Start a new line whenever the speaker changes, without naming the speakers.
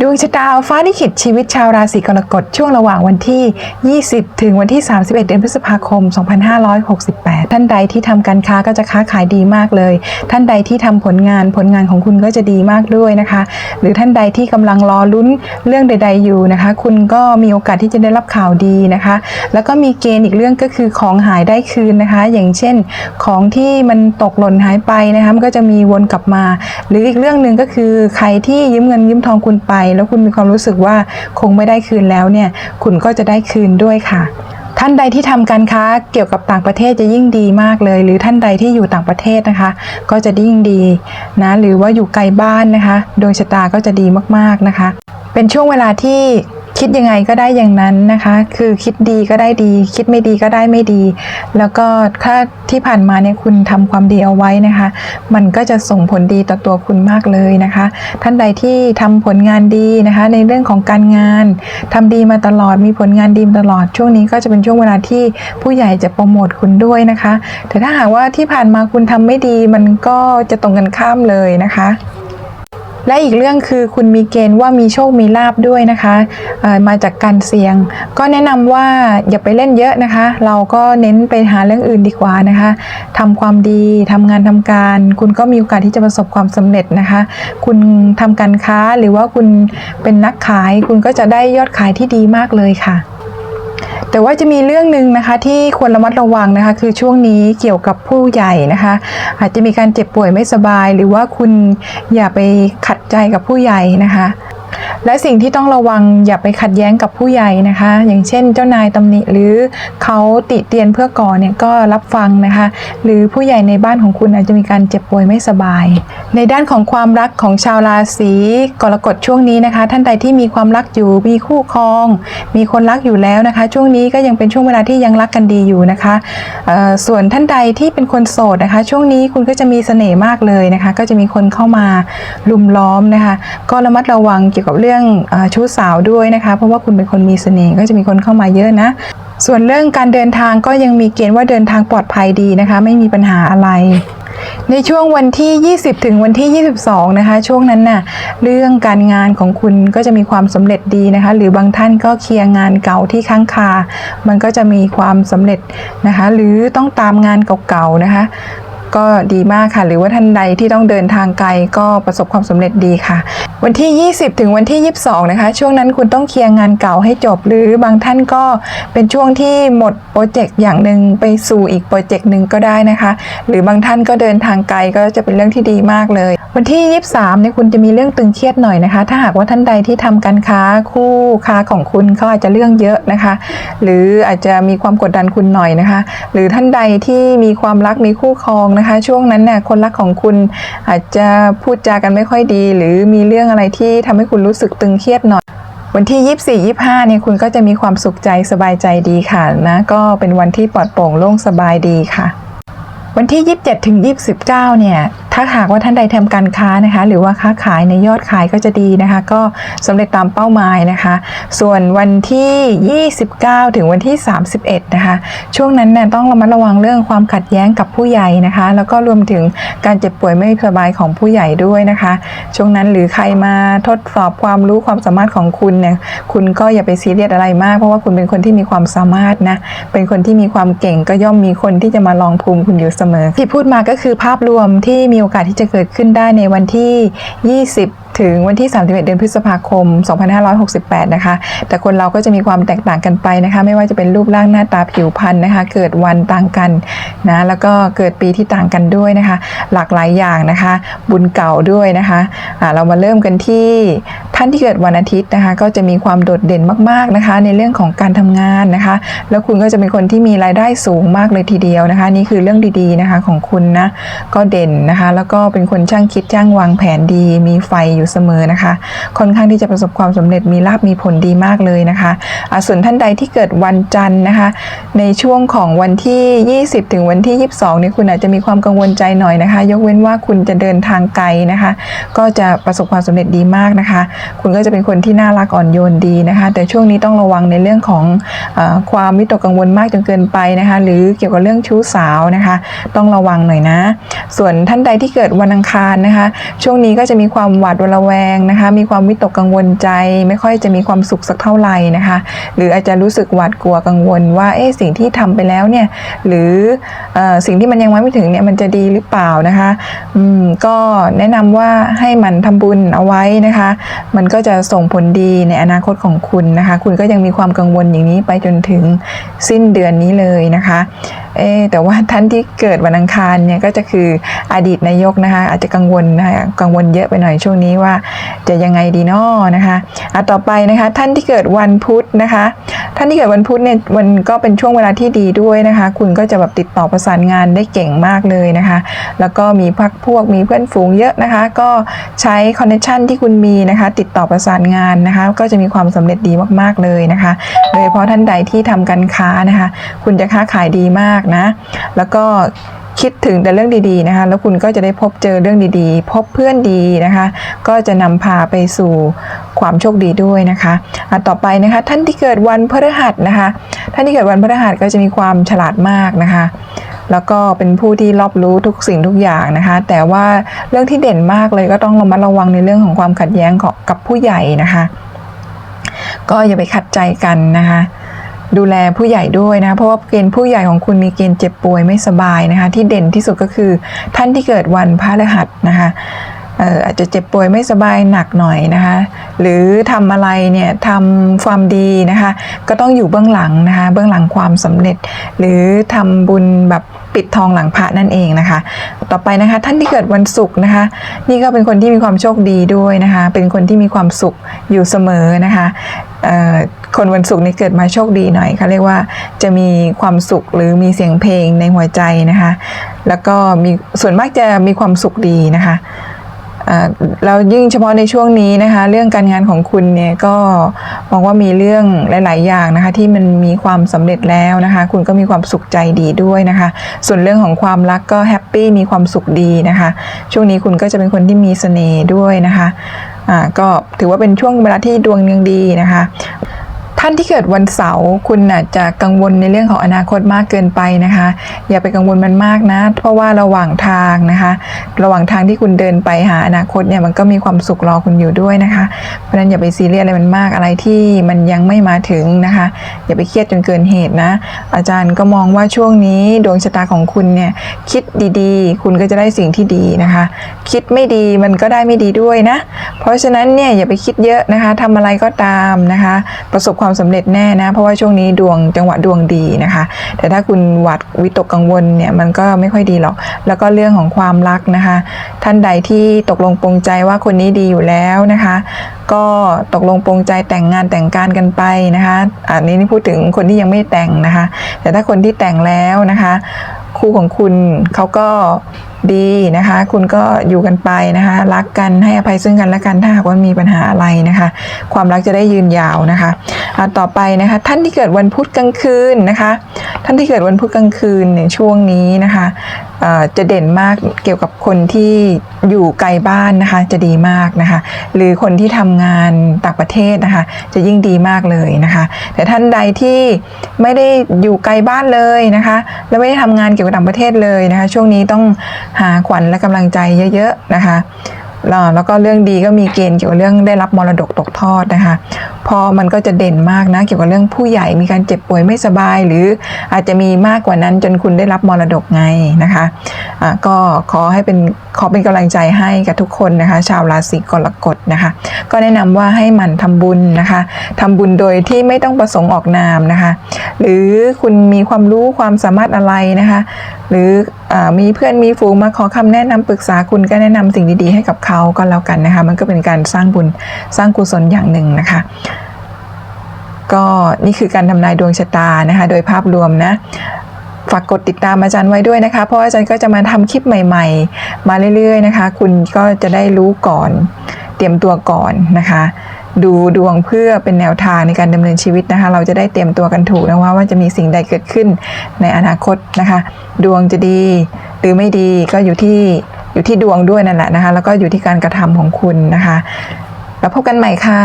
ดวงชะตาฟ้าลิขิตชีวิตชาวราศีกรกฎช่วงระหว่างวันที่ 20 ถึงวันที่ 31 เดือนพฤษภาคม 2568 ท่านใดที่ทำการค้าก็จะค้าขายดีมากเลย ท่านใดที่ทำผลงานผลงานของคุณก็จะดีมากด้วยนะคะ หรือท่านใดที่กำลังรอลุ้นเรื่องใด ๆอยู่นะคะ คุณก็มีโอกาสที่จะได้รับข่าวดีนะคะ แล้วก็มีเกณฑ์อีกเรื่องก็คือของหายได้คืนนะคะ อย่างเช่น ของที่มันตกหล่นหายไปนะคะมันก็จะมีวนกลับมา หรืออีกเรื่องหนึ่งก็คือใครที่ยืมเงินยืมทองคุณไปแล้วคุณมีความรู้สึกว่าคงไม่ได้คืนแล้วเนี่ยคุณก็จะได้คืนด้วยค่ะท่านใดที่ทำการค้าเกี่ยวกับต่างประเทศจะยิ่งดีมากเลย หรือท่านใดที่อยู่ต่างประเทศนะคะ ก็จะยิ่งดีนะหรือว่าอยู่ไกลบ้านนะคะ โดยชะตาก็จะดีมากๆนะคะ เป็นช่วงเวลาที่ คิดยังไงก็ได้อย่างนั้นนะคะ คือคิดดีก็ได้ดี คิดไม่ดีก็ได้ไม่ดี แล้วก็ถ้าที่ผ่านมาเนี่ยคุณทำความดีเอาไว้นะคะ มันก็จะส่งผลดีต่อตัวคุณมากเลยนะคะ ท่านใดที่ทำผลงานดีนะคะ ในเรื่องของการงานทำดีมาตลอดมีผลงานดีมาตลอดช่วงนี้ก็จะเป็นช่วงเวลาที่ผู้ใหญ่จะโปรโมทคุณด้วยนะคะ แต่ถ้าหากว่าที่ผ่านมาคุณทำไม่ดีมันก็จะตรงกันข้ามเลยนะคะ และอีกเรื่องคือคุณมีเกณฑ์ว่ามีโชคมีลาบด้วยนะคะมาจากการเสี่ยง ก็แนะนำว่าอย่าไปเล่นเยอะนะคะ เราก็เน้นไปหาเรื่องอื่นดีกว่านะคะทำความดีทำงานทำการ คุณก็มีโอกาสที่จะประสบความสำเร็จนะคะ คุณทำการค้าหรือว่าคุณเป็นนักขาย คุณก็จะได้ยอดขายที่ดีมากเลยค่ะ แต่ว่าจะมีเรื่องหนึ่งนะคะที่ควรระมัดระวังนะคะ คือช่วงนี้เกี่ยวกับผู้ใหญ่นะคะ อาจจะมีการเจ็บป่วยไม่สบาย หรือว่าคุณอย่าไปขัดใจกับผู้ใหญ่นะคะ และสิ่งที่ต้องระวังอย่าไปขัดแย้งกับผู้ใหญ่นะคะ อย่างเช่น เจ้านายตำหนิหรือเขาติเตียนเพื่อก่อเนี่ยก็รับฟังนะคะ หรือผู้ใหญ่ในบ้านของคุณอาจจะมีการเจ็บป่วยไม่สบาย ในด้านของความรักของชาวราศีกรกฎช่วงนี้นะคะ ท่านใดที่มีความรักอยู่มีคู่ครอง มีคนรักอยู่แล้วนะคะ ช่วงนี้ก็ยังเป็นช่วงเวลาที่ยังรักกันดีอยู่นะคะส่วนท่านใดที่เป็นคนโสดนะคะ ช่วงนี้คุณก็จะมีเสน่ห์มากเลยนะคะ ก็จะมีคนเข้ามาลุมล้อมนะคะ ก็ระมัดระวังเกี่ยวกับเรื่องอชู้สาวด้วยนะคะ เพราะว่าคุณเป็นคนมีเสน่ห์ก็จะมีคนเข้ามาเยอะนะ ส่วนเรื่องการเดินทางก็ยังมีเกณฑ์ว่าเดินทางปลอดภัยดีนะคะ ไม่มีปัญหาอะไรในช่วงวันที่ 20 ถึงวันที่ 22 นะคะ ช่วงนั้นน่ะ เรื่องการงานของคุณก็จะมีความสำเร็จดีนะคะ หรือบางท่านก็เคลียร์งานเก่าที่ค้างคา มันก็จะมีความสำเร็จนะคะ หรือต้องตามงานเก่าๆนะคะ ก็ดีมากค่ะ หรือว่าท่านใดที่ต้องเดินทางไกลก็ประสบความสำเร็จดีค่ะ วันที่ 20 ถึงวันที่ 22 นะคะ ช่วงนั้นคุณต้องเคลียร์งานเก่าให้จบ หรือบางท่านก็เป็นช่วงที่หมดโปรเจกต์อย่างหนึ่งไปสู่อีกโปรเจกต์หนึ่งก็ได้นะคะ หรือบางท่านก็เดินทางไกลก็จะเป็นเรื่องที่ดีมากเลย วันที่ 23เนี่ยคุณจะมีเรื่องตึงเครียดหน่อยนะคะ ถ้าหากว่าท่านใดที่ทำการค้าคู่ค้าของคุณเขาอาจจะเรื่องเยอะนะคะ หรืออาจจะมีความกดดันคุณหน่อยนะคะ หรือท่านใดที่มีความรักมีคู่ครองนะคะช่วงนั้นเนี่ยคนรักของคุณอาจจะพูดจากันไม่ค่อยดี หรือมีเรื่องอะไรที่ทำให้คุณรู้สึกตึงเครียดหน่อยวันที่ 24 25เนี่ยคุณก็จะมีความสุขใจสบายใจดีค่ะนะก็เป็นวันที่ปลอดโปร่งโล่งสบายดีค่ะ วันที่ 27ถึง29เนี่ย ถ้าหากว่าท่านใดทำการค้านะคะ หรือว่าค้าขายในยอดขายก็จะดีนะคะ ก็สำเร็จตามเป้าหมายนะคะ ส่วนวันที่ 29 ถึงวันที่ 31 นะคะ ช่วงนั้นเนี่ยต้องระมัดระวังเรื่องความขัดแย้งกับผู้ใหญ่นะคะ แล้วก็รวมถึงการเจ็บป่วยไม่สบายของผู้ใหญ่ด้วยนะคะ ช่วงนั้นหรือใครมาทดสอบความรู้ความสามารถของคุณเนี่ยคุณก็อย่าไปซีเรียสอะไรมาก เพราะว่าคุณเป็นคนที่มีความสามารถนะเป็นคนที่มีความเก่งก็ย่อมมีคนที่จะมาลองภูมิคุณอยู่เสมอ ที่พูดมาก็คือภาพรวมที่มีโอกาสที่จะเกิดขึ้นได้ในวันที่ 20 ถึงวันที่ 31 เดือนพฤษภาคม 2568 นะคะ แต่คนเราก็จะมีความแตกต่างกันไปนะคะ ไม่ว่าจะเป็นรูปร่างหน้าตาผิวพรรณนะคะ เกิดวันต่างกันนะ แล้วก็เกิดปีที่ต่างกันด้วยนะคะ หลากหลายอย่างนะคะ บุญเก่าด้วยนะคะอ่าเรามาเริ่มกันที่ท่านที่เกิดวันอาทิตย์นะคะ ก็จะมีความโดดเด่นมากๆนะคะ ในเรื่องของการทำงานนะคะ แล้วคุณก็จะเป็นคนที่มีรายได้สูงมากเลยทีเดียวนะคะ นี่คือเรื่องดีๆนะคะของคุณนะ ก็เด่นนะคะ แล้วก็เป็นคนช่างคิดช่างวางแผนดี มีไฟอยู่เสมอนะคะ ค่อนข้างที่จะประสบความสำเร็จมีลาบมีผลดีมากเลยนะคะส่วนท่านใดที่เกิดวันจันทร์นะคะ ในช่วงของวันที่ 20 ถึงวันที่ 22เนี่ยคุณอาจจะมีความกังวลใจหน่อยนะคะ ยกเว้นว่าคุณจะเดินทางไกลนะคะ ก็จะประสบความสำเร็จดีมากนะคะ คุณก็จะเป็นคนที่น่ารักอ่อนโยนดีนะคะ แต่ช่วงนี้ต้องระวังในเรื่องของอความวิตกกังวลมากจนเกินไปนะคะ หรือเกี่ยวกับเรื่องชู้สาวนะคะ ต้องระวังหน่อยนะ ส่วนท่านใดที่เกิดวันอังคารนะคะ ช่วงนี้ก็จะมีความหวาดระระแวงนะคะ มีความวิตกกังวลใจ ไม่ค่อยจะมีความสุขสักเท่าไหร่นะคะ หรืออาจจะรู้สึกหวาดกลัวกังวลว่าเอ๊ะสิ่งที่ทำไปแล้วเนี่ยหรืออสิ่งที่มันยังไม่ถึงเนี่ยมันจะดีหรือเปล่านะคะอืมก็แนะนำว่าให้มันทำบุญเอาไว้นะคะ มันก็จะส่งผลดีในอนาคตของคุณนะคะ คุณก็ยังมีความกังวลอย่างนี้ไปจนถึงสิ้นเดือนนี้เลยนะคะ เอ๊แต่ว่าท่านที่เกิดวันอังคารเนี่ยก็จะคืออดีตนายกนะคะ อาจจะกังวลนะคะกังวลเยอะไปหน่อยช่วงนี้ว่า จะยังไงดีนาะนะคะอะต่อไปนะคะท่านที่เกิดวันพุธนะคะ ท่านที่เกิดวันพุธเนี่ยมันก็เป็นช่วงเวลาที่ดีด้วยนะคะ คุณก็จะแบบติดต่อประสานงานได้เก่งมากเลยนะคะ แล้วก็มีพักพวกมีเพื่อนฝูงเยอะนะคะ ก็ใช้คอนเนคชันที่คุณมีนะคะ ติดต่อประสานงานนะคะ ก็จะมีความสำเร็จดีมากๆเลยนะคะ โดยเฉพาะท่านใดที่ทำการค้านะคะ คุณจะค้าขายดีมากนะ แล้วก็คิดถึงแต่เรื่องดีๆนะคะ แล้วคุณก็จะได้พบเจอเรื่องดีๆ พบเพื่อนดีนะคะ ก็จะนำพาไปสู่ความโชคดีด้วยนะคะะต่อไปนะคะ ท่านที่เกิดวันพฤหัสนะคะ ท่านที่เกิดวันพฤหัสก็จะมีความฉลาดมากนะคะ แล้วก็เป็นผู้ที่รอบรู้ทุกสิ่งทุกอย่างนะคะ แต่ว่าเรื่องที่เด่นมากเลยก็ต้องระมัดระวังในเรื่องของความขัดแย้งกับผู้ใหญ่นะคะ ก็อย่าไปขัดใจกันนะคะ ดูแลผู้ใหญ่ด้วยนะ เพราะว่าเกณฑ์ผู้ใหญ่ของคุณมีเกณฑ์เจ็บป่วยไม่สบายนะคะ ที่เด่นที่สุดก็คือท่านที่เกิดวันพฤหัสนะคะอาจจะเจ็บป่วยไม่สบายหนักหน่อยนะคะ หรือทำอะไรเนี่ยทำความดีนะคะ ก็ต้องอยู่เบื้องหลังนะคะ เบื้องหลังความสำเร็จ หรือทำบุญแบบปิดทองหลังพระนั่นเองนะคะ ต่อไปนะคะท่านที่เกิดวันศุกร์นะคะ นี่ก็เป็นคนที่มีความโชคดีด้วยนะคะ เป็นคนที่มีความสุขอยู่เสมอนะคะ คนวันศุกร์นี่เกิดมาโชคดีหน่อยเขาเรียกว่าจะมีความสุขหรือมีเสียงเพลงในหัวใจนะคะ แล้วก็มีส่วนมากจะมีความสุขดีนะคะอ่าแล้วยิ่งเฉพาะในช่วงนี้นะคะ เรื่องการงานของคุณเนี่ยก็มองว่ามีเรื่องหลาย ๆ อย่างนะคะ ที่มันมีความสำเร็จแล้วนะคะ คุณก็มีความสุขใจดีด้วยนะคะ ส่วนเรื่องของความรักก็แฮปปี้มีความสุขดีนะคะ ช่วงนี้คุณก็จะเป็นคนที่มีเสน่ห์ด้วยนะคะอ่าก็ถือว่าเป็นช่วงเวลาที่ดวงยังดีนะคะ ท่านที่เกิดวันเสาร์คุณอาจจะกังวลในเรื่องของอนาคตมากเกินไปนะคะ อย่าไปกังวลมันมากนะ เพราะว่าระหว่างทางนะคะ ระหว่างทางที่คุณเดินไปหาอนาคตเนี่ยมันก็มีความสุขรอคุณอยู่ด้วยนะคะ เพราะฉะนั้นอย่าไปซีเรียสอะไรมันมากอะไรที่มันยังไม่มาถึงนะคะ อย่าไปเครียดจนเกินเหตุนะ อาจารย์ก็มองว่าช่วงนี้ดวงชะตาของคุณเนี่ยคิดดีๆ คุณก็จะได้สิ่งที่ดีนะคะ คิดไม่ดีมันก็ได้ไม่ดีด้วยนะ เพราะฉะนั้นเนี่ยอย่าไปคิดเยอะนะคะทำอะไรก็ตามนะคะ ประสบความสำเร็จแน่นะ เพราะว่าช่วงนี้ดวงจังหวะดวงดีนะคะ แต่ถ้าคุณหวาดวิตกกังวลเนี่ยมันก็ไม่ค่อยดีหรอก แล้วก็เรื่องของความรักนะคะ ท่านใดที่ตกลงปรงใจว่าคนนี้ดีอยู่แล้วนะคะ ก็ตกลงปรงใจแต่งงานแต่งการกันไปนะคะอันนี้นี่พูดถึงคนที่ยังไม่แต่งนะคะ แต่ถ้าคนที่แต่งแล้วนะคะ คู่ของคุณเขาก็ดีนะคะ คุณก็อยู่กันไปนะคะ รักกันให้อภัยซึ่งกันและกันถ้าหากว่ามีปัญหาอะไรนะคะ ความรักจะได้ยืนยาวนะคะะต่อไปนะคะ ท่านที่เกิดวันพุธกลางคืนนะคะ ท่านที่เกิดวันพุธกลางคืนเนี่ยช่วงนี้นะคะจะเด่นมากเกี่ยวกับคนที่อยู่ไกลบ้านนะคะ จะดีมากนะคะ หรือคนที่ทำงานต่างประเทศนะคะ จะยิ่งดีมากเลยนะคะ แต่ท่านใดที่ไม่ได้อยู่ไกลบ้านเลยนะคะ และไม่ได้ทำงานเกี่ยวกับต่างประเทศเลยนะคะ ช่วงนี้ต้องหาขวัญและกำลังใจเยอะ ๆ นะคะ แล้วแล้วก็เรื่องดีก็มีเกณฑ์เกี่ยวกับเรื่องได้รับมรดกตกทอดนะคะ พอมันก็จะเด่นมากนะเกี่ยวกับเรื่องผู้ใหญ่มีการเจ็บป่วยไม่สบาย หรืออาจจะมีมากกว่านั้นจนคุณได้รับมรดกไงนะคะะก็ขอให้เป็นขอเป็นกำลังใจให้กับทุกคนนะคะ ชาวราศีกรกฎนะคะ ก็แนะนำว่าให้หมันทำบุญนะคะทำบุญโดยที่ไม่ต้องประสงค์ออกนามนะคะ หรือคุณมีความรู้ความสามารถอะไรนะคะ หรืออมีเพื่อนมีฝูงมาขอคำแนะนำปรึกษาคุณก็แนะนำสิ่งดีๆให้กับเขาาก็แล้วกันนะคะ มันก็เป็นการสร้างบุญสร้างกุศลอย่างหนึ่งนะคะ ก็นี่คือการทำนายดวงชะตานะคะ โดยภาพรวมนะฝากกดติดตามอาจารย์ไว้ด้วยนะคะ เพราะอาจารย์ก็จะมาทำคลิปใหม่ ๆ มาเรื่อยๆนะคะ คุณก็จะได้รู้ก่อน เตรียมตัวก่อนนะคะ ดูดวงเพื่อเป็นแนวทางในการดำเนินชีวิตนะคะ เราจะได้เตรียมตัวกันถูกนะว่าว่าจะมีสิ่งใดเกิดขึ้นในอนาคตนะคะ ดวงจะดีหรือไม่ดีก็อยู่ที่ อยู่ที่ดวงด้วยนั่นแหละนะคะ แล้วก็อยู่ที่การกระทำของคุณนะคะ แล้วพบกันใหม่ค่ะ